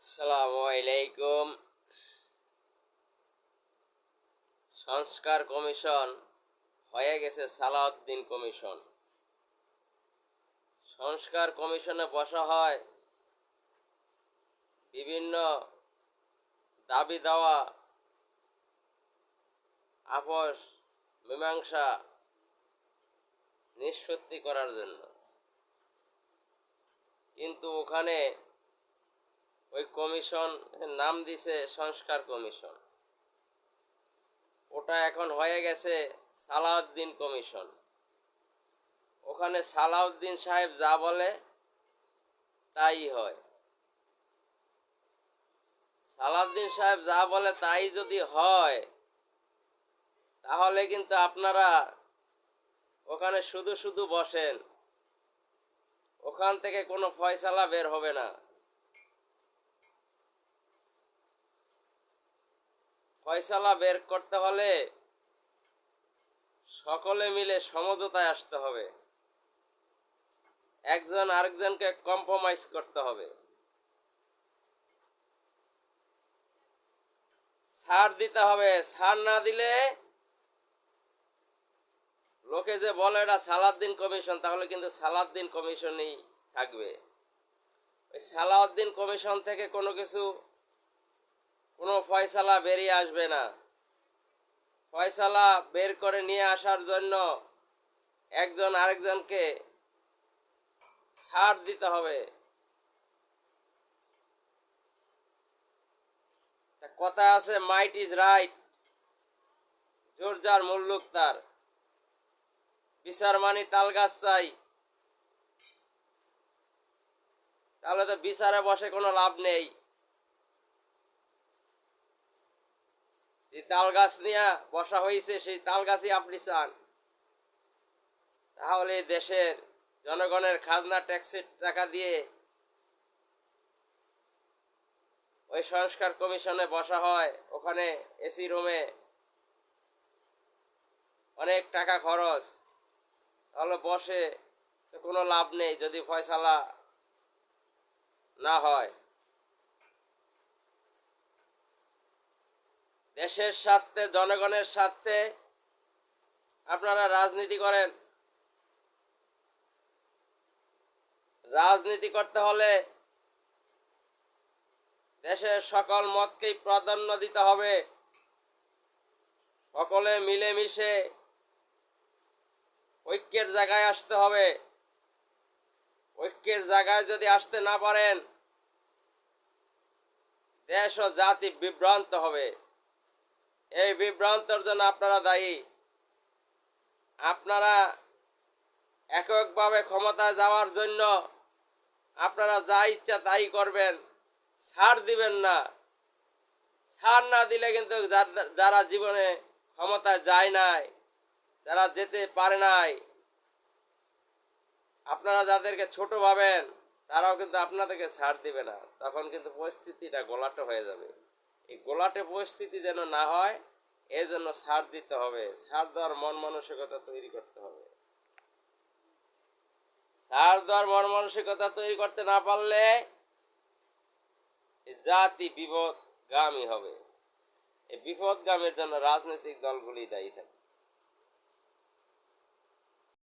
আসসালামু আলাইকুম সংস্কার কমিশন হয়ে গেছে সালাউদ্দিন কমিশন সংস্কার কমিশনে বসা হয় বিভিন্ন দাবি দেওয়া, আপোষ, মীমাংসা নিষ্পত্তি করার জন্য। কিন্তু ওখানে ওই কমিশন নাম দিছে সংস্কার কমিশন। ওটা এখন হয়ে গেছে সালাউদ্দিন কমিশন। ওখানে সালাউদ্দিন সাহেব যা বলে, তাই হয়। সালাউদ্দিন সাহেব যা বলে, তাই যদি হয়, তাহলে কিন্তু আপনারা ওখানে শুধু শুধু বসেন। ওখান থেকে কোনো ফয়সালা বের হবে না। ফয়সালা বের করতে হলে সকলে মিলে সমঝোতায় আসতে হবে। একজন আরেকজনকে কম্প্রোমাইজ করতে হবে। ছাড় দিতে হবে। ছাড় না দিলে লোকে যে বলে এটা সালাউদ্দিন কমিশন, তাহলে কিন্তু সালাউদ্দিন কমিশনই থাকবে। সালাউদ্দিন কমিশন থেকে কোনো কিছু কোনো ফয়সালা বেরিয়ে আসবে না। ফয়সালা বের করে নিয়ে আসার জন্য একজন আরেকজনকে ছাড় দিতে হবে। কথা আছে মাইট ইজ রাইট জোর যার মুল্লুক তার। বিচার মানি তাল গাছ চাই। তাহলে তো বিচারে বসে কোনো লাভ নেই। যে তাল গাছ নিয়ে বসা হয়েছে, সেই তাল গাছই আপনি চান? তাহলে দেশের জনগণের খাজনা, ট্যাক্সের টাকা দিয়ে ওই সংস্কার কমিশনে বসা হয়, ওখানে এসি রুমে অনেক টাকা খরচ, তাহলে বসে কোনো লাভ নেই যদি ফয়সালা না হয়। দেশের স্বার্থে, জনগণের স্বার্থে আপনারা রাজনীতি করেন। রাজনীতি করতে হলে দেশের সকল মতকেই প্রাধান্য দিতে হবে। সকলে মিলেমিশে ঐক্যের জায়গায় আসতে হবে। ঐক্যের জায়গায় যদি আসতে না পারেন, দেশ ও জাতি বিভ্রান্ত হবে। এই বিভ্রান্তর জন্য আপনারা দায়ী। আপনারা এককভাবে ক্ষমতায় যাওয়ার জন্য আপনারা যা ইচ্ছা তাই করবেন, ছাড় দিবেন না। ছাড় না দিলে কিন্তু যারা জীবনে ক্ষমতায় যায় নাই, যারা যেতে পারে নাই, আপনারা যাদেরকে ছোট ভাবেন, তারাও কিন্তু আপনাদেরকে ছাড় দিবে না। তখন কিন্তু পরিস্থিতিটা গোলাটে হয়ে যাবে। এই গোলাটে পরিস্থিতি যেন না হয় এই জন্য ছাড় দিতে হবে। ছাড় দেওয়ার মন মানসিকতা তৈরি করতে হবে। ছাড় দেওয়ার মন মানসিকতা তৈরি করতে না পারলে জাতি বিপদগামী হবে। এই বিপদগামীর জন্য রাজনৈতিক দলগুলি দায়ী থাকবে।